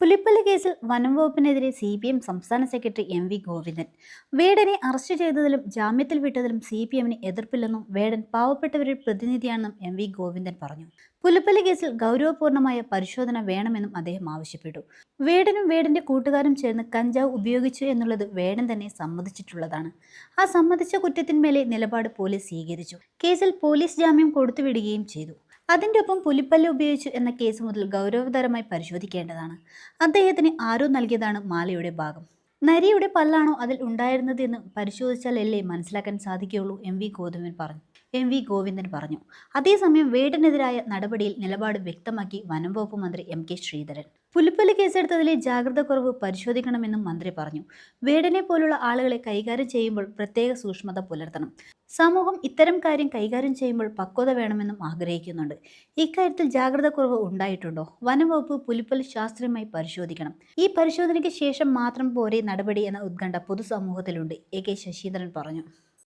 പുലിപ്പള്ളി കേസിൽ വനം വകുപ്പിനെതിരെ സി പി എം സംസ്ഥാന സെക്രട്ടറി എം വി ഗോവിന്ദൻ. വേടനെ അറസ്റ്റ് ചെയ്തതിലും ജാമ്യത്തിൽ വിട്ടതിലും സി പി എമ്മിന് എതിർപ്പില്ലെന്നും വേടൻ പാവപ്പെട്ടവരുടെ പ്രതിനിധിയാണെന്നും എം വി ഗോവിന്ദൻ പറഞ്ഞു. പുലിപ്പള്ളി കേസിൽ ഗൗരവപൂർണമായ പരിശോധന വേണമെന്നും അദ്ദേഹം ആവശ്യപ്പെട്ടു. വേടനും വേടന്റെ കൂട്ടുകാരും ചേർന്ന് കഞ്ചാവ് ഉപയോഗിച്ചു എന്നുള്ളത് വേടൻ തന്നെ സമ്മതിച്ചിട്ടുള്ളതാണ്. ആ സമ്മതിച്ച കുറ്റത്തിന്മേലെ നിലപാട് പോലീസ് സ്വീകരിച്ചു. കേസിൽ പോലീസ് ജാമ്യം കൊടുത്തുവിടുകയും ചെയ്തു. അതിന്റെ ഒപ്പം പുലിപ്പല്ല് ഉപയോഗിച്ചു എന്ന കേസ് മുതൽ ഗൗരവതരമായി പരിശോധിക്കേണ്ടതാണ്. അദ്ദേഹത്തിന് ആരോ നൽകിയതാണ് മാലയുടെ ഭാഗം. നരിയുടെ പല്ലാണോ അതിൽ ഉണ്ടായിരുന്നത് എന്ന് പരിശോധിച്ചാലല്ലേ മനസ്സിലാക്കാൻ സാധിക്കുകയുള്ളൂ എം വി ഗോവിന്ദൻ പറഞ്ഞു. എം വി ഗോവിന്ദൻ പറഞ്ഞു. അതേസമയം വേടനെതിരായ നടപടിയിൽ നിലപാട് വ്യക്തമാക്കി വനം വകുപ്പ് മന്ത്രി എം കെ ശ്രീധരൻ. പുലിപ്പല്ലി കേസെടുത്തതിലെ ജാഗ്രത കുറവ് പരിശോധിക്കണമെന്നും മന്ത്രി പറഞ്ഞു. വേടനെ പോലുള്ള ആളുകളെ കൈകാര്യം ചെയ്യുമ്പോൾ പ്രത്യേക സൂക്ഷ്മത പുലർത്തണം. സമൂഹം ഇത്തരം കാര്യം കൈകാര്യം ചെയ്യുമ്പോൾ പക്വത വേണമെന്നും ആഗ്രഹിക്കുന്നുണ്ട്. ഇക്കാര്യത്തിൽ ജാഗ്രത കുറവ് ഉണ്ടായിട്ടുണ്ടോ? വനംവകുപ്പ് പുലിപ്പല്ലി ശാസ്ത്രീയമായി പരിശോധിക്കണം. ഈ പരിശോധനയ്ക്ക് ശേഷം മാത്രം പോരെ നടപടി എന്ന ഉത്കണ്ഠ പൊതുസമൂഹത്തിലുണ്ട്. എ കെ ശശീന്ദ്രൻ പറഞ്ഞു.